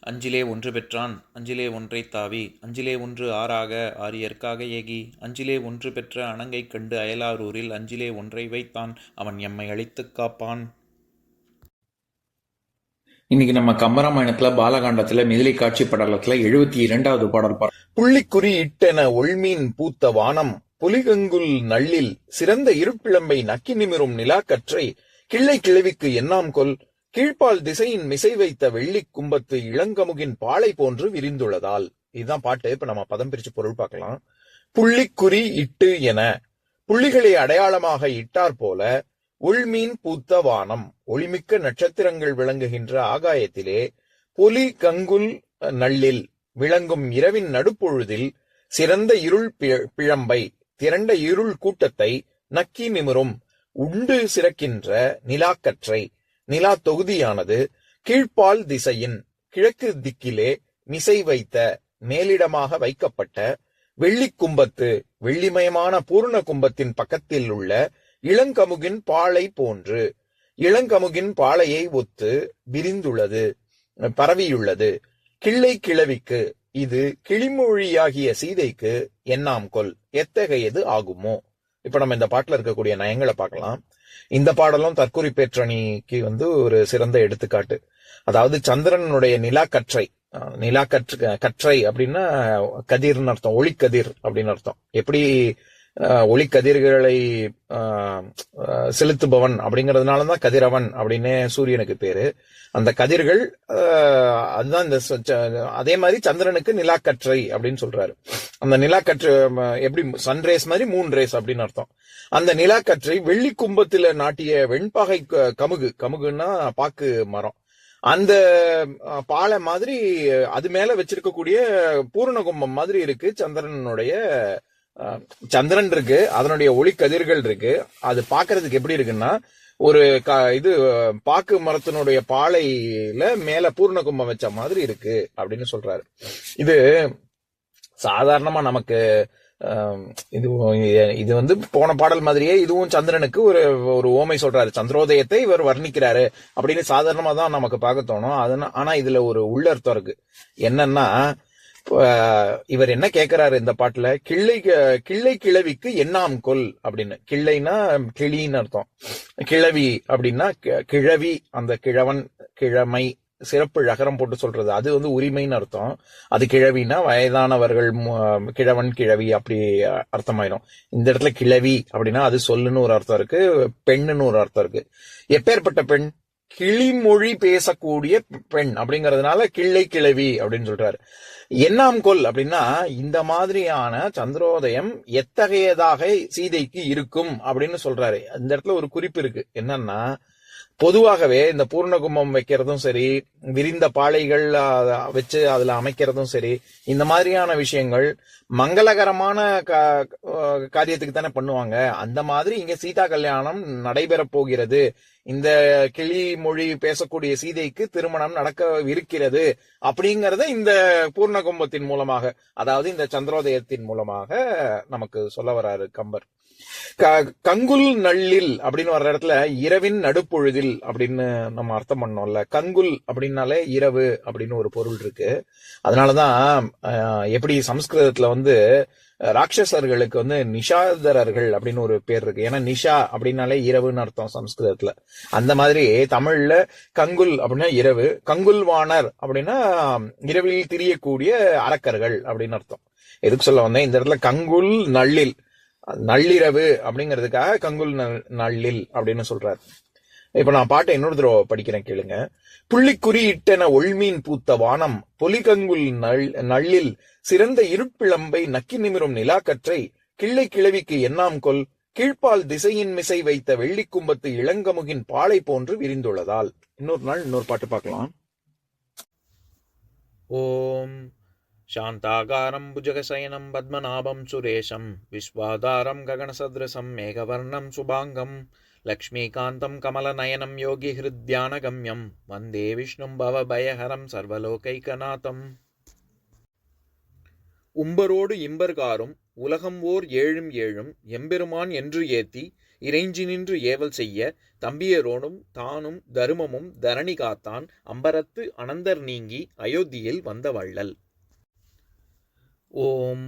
அஞ்சிலே ஒன்று பெற்றான் அஞ்சிலே ஒன்றை தாவி அஞ்சிலே ஒன்று ஆறாக ஆரியர்க்காக ஏகி அஞ்சிலே ஒன்று பெற்ற அணங்கைக் கண்டு அயலாரூரில் அஞ்சிலே ஒன்றை வைத்தான் அவன் எம்மை அழித்துக் காப்பான். இன்னைக்கு நம்ம கம்பராமாயணத்துல பாலகாண்டத்துல மிதிலை காட்சி படலத்துல எழுபத்தி இரண்டாவது பாடல் பாரு புள்ளிக்குறி இட்டென ஒள்மீன் பூத்த வானம் புலிகங்குல் நள்ளில் சிறந்த இருப்பிழம்பை நக்கி நிமிரும் நிலாக்கற்றை கிள்ளை கிழவிக்கு எண்ணாம் கொல் கீழ்ப்பால் திசையின் மிசை வைத்த வெள்ளிக் கும்பத்து இளங்கமுகின் பாலை போன்று விரிந்துள்ளதால். இதுதான் பாட்டு. இப்ப நம்ம பதம் பிரிச்சு பொருள் பார்க்கலாம். புள்ளிக்குறி இட்டு என. புள்ளிகளை அடையாளமாக இட்டார் போல உள்மீன் பூத்த வானம். ஒளிமிக்க நட்சத்திரங்கள் விளங்குகின்ற ஆகாயத்திலே பொலி கங்குல் நள்ளில் விளங்கும் இரவின் நடுப்பொழுதில் சிறந்த இருள் பிழம்பை திரண்ட இருள் கூட்டத்தை நக்கி நிமிரும் உண்டு சிறக்கின்ற நிலாக்கற்றை நிலா தொகுதியானது கீழ்ப்பால் திசையின் கிழக்கு திக்கிலே மிசை வைத்த மேலிடமாக வைக்கப்பட்ட வெள்ளிக் கும்பத்து வெள்ளிமயமான பூர்ண கும்பத்தின் பக்கத்தில் உள்ள இளங்கமுகின் பாலை போன்று. இளங்கமுகின் பாலையை ஒத்து விரிந்துள்ளது பரவியுள்ளது. கிள்ளை கிழவிக்கு இது கிளிமொழியாகிய சீதைக்கு எண்ணாம் கொல் எத்தகையது ஆகுமோ? இப்ப நம்ம இந்த பாட்டுல இருக்கக்கூடிய நயங்களை பார்க்கலாம். இந்த பாடலும் தற்கூரி பேற்றணிக்கு வந்து ஒரு சிறந்த எடுத்துக்காட்டு. அதாவது சந்திரனுடைய நிலா கற்றை நிலா கற்று கற்றை அப்படின்னா கதிர்னு அர்த்தம் ஒளிக்கதிர் அப்படின்னு அர்த்தம். எப்படி ஒளிக்கதிர்களை செலுத்துபவன் அப்படிங்கிறதுனால தான் கதிரவன் அப்படின்னு சூரியனுக்கு பேரு. அந்த கதிர்கள் அதுதான் இந்த ச- அதே மாதிரி சந்திரனுக்கு நிலாக்கற்றை அப்படின்னு சொல்றாரு. அந்த நிலாக்கற்று எப்படி சன்ரேஸ் மாதிரி மூன் ரேஸ் அப்படின்னு அர்த்தம். அந்த நிலாக்கற்றை வெள்ளி கும்பத்துல நாட்டிய வெண்பாகை க- கமுகு. கமுகுன்னா பாக்கு மரம். அந்த பாலை மாதிரி அது மேல வச்சிருக்கக்கூடிய பூரண கும்பம் மாதிரி இருக்கு சந்திரனுடைய அஹ், சந்திரன் இருக்கு அதனுடைய ஒளி கதிர்கள் இருக்கு அது பாக்குறதுக்கு எப்படி இருக்குன்னா ஒரு க- இது பாக்கு மரத்தினுடைய பாலையில மேல பூர்ண கும்பம் வச்ச மாதிரி இருக்கு அப்படின்னு சொல்றாரு. இது சாதாரணமா நமக்கு இது இது வந்து போன பாடல் மாதிரியே இதுவும் சந்திரனுக்கு ஒரு ஒரு ஓமை சொல்றாரு. சந்திரோதயத்தை இவர் வர்ணிக்கிறாரு அப்படின்னு சாதாரணமா தான் நமக்கு பார்க்க தோணும். அதனா ஆனா இதுல ஒரு உள்ளர்த்தம் இருக்கு. என்னன்னா இவர் என்ன கேக்குறாரு இந்த பாட்டுல? கிள்ளை கிள்ளை கிழவிக்கு எண்ணாம் கொல் அப்படின்னு. கிள்ளைனா கிளின்னு அர்த்தம். கிழவி அப்படின்னா கி- கிழவி அந்த கிழவன் கிழமை சிறப்பு ழகரம் போட்டு சொல்றது. அது வந்து உரிமைன்னு அர்த்தம். அது கிழவினா வயதானவர்கள் கிழவன் கிழவி அப்படி அர்த்தமாயிடும் இந்த இடத்துல கிழவி அப்படின்னா அது சொல்லுன்னு ஒரு அர்த்தம் இருக்கு பெண்ணுன்னு ஒரு அர்த்தம் இருக்கு. எப்பேற்பட்ட பெண்? கிளிமொழி பேசக்கூடிய பெண் அப்படிங்கறதுனால கிள்ளை கிழவி அப்படின்னு சொல்றாரு. என்னாம் கொல் அப்படின்னா இந்த மாதிரியான சந்திரோதயம் எத்தகையதாக சீதைக்கு இருக்கும் அப்படின்னு சொல்றாரு. இந்த இடத்துல ஒரு குறிப்பு இருக்கு. என்னன்னா பொதுவாகவே இந்த பூர்ணகும்பம் வைக்கிறதும் சரி விரிந்த பாளைகள் வச்சு அதுல அமைக்கிறதும் சரி இந்த மாதிரியான விஷயங்கள் மங்களகரமான கா- காரியத்துக்கு தானே பண்ணுவாங்க. அந்த மாதிரி இங்க சீதா கல்யாணம் நடைபெற போகிறது. இந்த கிளி மொழி பேசக்கூடிய சீதைக்கு திருமணம் நடக்க இருக்கிறது அப்படிங்கறத இந்த பூர்ணகும்பத்தின் மூலமாக அதாவது இந்த சந்திரோதயத்தின் மூலமாக நமக்கு சொல்ல வராரு கம்பர். க- கங்குல் நள்ளில் அப்படின்னு வர்ற இடத்துல இரவின் நடுப்பொழுதில் அப்படின்னு நம்ம அர்த்தம் பண்ணோம்ல. கங்குல் அப்படின்னாலே இரவு அப்படின்னு ஒரு பொருள் இருக்கு. அதனாலதான் எப்படி சம்ஸ்கிருதத்துல வந்து ராட்சசர்களுக்கு வந்து நிஷாதரர்கள் அப்படின்னு ஒரு பேர் இருக்கு. ஏன்னா நிஷா அப்படின்னாலே இரவுன்னு அர்த்தம் சம்ஸ்கிருதத்துல. அந்த மாதிரி தமிழ்ல கங்குல் அப்படின்னா இரவு கங்குல் வாணர் அப்படின்னா இரவில் திரியக்கூடிய அரக்கர்கள் அப்படின்னு அர்த்தம். எதுக்கு சொல்ல வந்தேன்? இந்த இடத்துல கங்குல் நள்ளில் நள்ளிரவு அப்படிங்கிறதுக்காக கங்குல் நள்ளில் அப்படின்னு சொல்றாரு. இப்ப நான் பாட்டை இன்னொரு தடவை படிக்கிறேன் கேளுங்க புள்ளிக்குறி இட்டென ஒள்மீன் பூத்த வானம் பொலிகங்குல் நள் நள்ளில் சிறந்த இருட்பிழம்பை நக்கி நிமிரும் நிலாக்கற்றை கிள்ளை கிழவிக்கு எண்ணாம் கொல் கீழ்ப்பால் திசையின் மிசை வைத்த வெள்ளிக்கும்பத்து இளங்கமுகின் பாலை போன்று விரிந்துள்ளதால் இன்னொரு நாள் இன்னொரு பாட்டு பார்க்கலாம் ஓம் शान्ताकारं भुजगशयनं पद्मनाभं सुरेशं विश्वाधारं गगनसदृशं मेघवर्णं शुभाङ्गं लक्ष्मीकान्तं कमलनयनं योगिहृद्यानगम्यं वन्दे विष्णुं भवभयहरं सर्वलोकैकनाथम् உம்பரோடு இம்பர்காரும் உலகம் ஓர் ஏழும் ஏழும் எம்பெருமான் என்று ஏத்தி இறைஞ்சி நின்று ஏவல் செய்ய தம்பியரோனும் தானும் தருமமும் தரணி காத்தான் அம்பரத்து அனந்தர் நீங்கி அயோத்தியில் வந்த வள்ளல் ஓம்